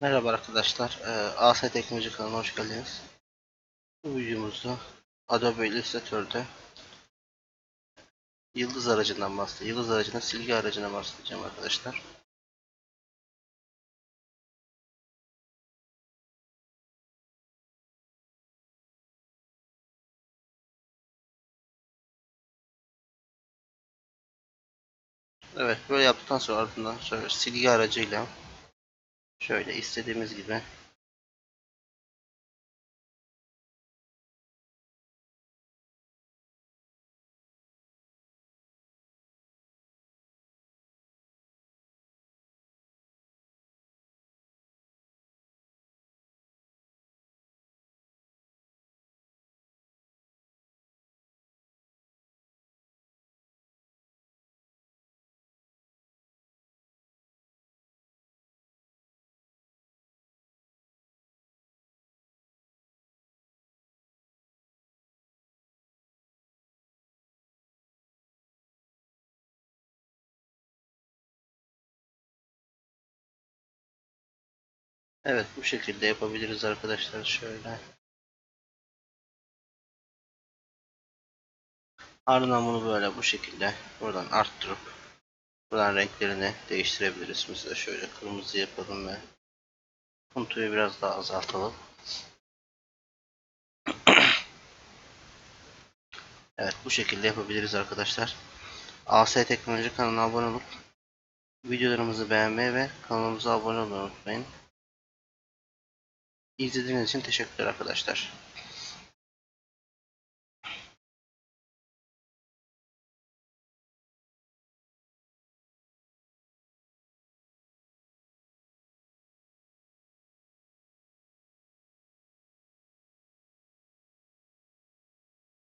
Merhaba arkadaşlar. Ee, AS Teknoloji kanalına hoş geldiniz. Bu videomuzda Adobe Illustrator'da Yıldız aracından bahsedeceğim. Yıldız aracının silgi aracına bahsedeceğim arkadaşlar. Evet böyle yaptıktan sonra ardından şöyle silgi aracıyla şöyle istediğimiz gibi Evet bu şekilde yapabiliriz arkadaşlar şöyle. Ardından bunu böyle bu şekilde buradan arttırıp buradan renklerini değiştirebiliriz. Mesela şöyle kırmızı yapalım ve puntoyu biraz daha azaltalım. Evet bu şekilde yapabiliriz arkadaşlar. AS Teknoloji kanalına abone olup videolarımızı beğenmeyi ve kanalımıza abone olmayı unutmayın. İzlediğiniz için teşekkürler arkadaşlar.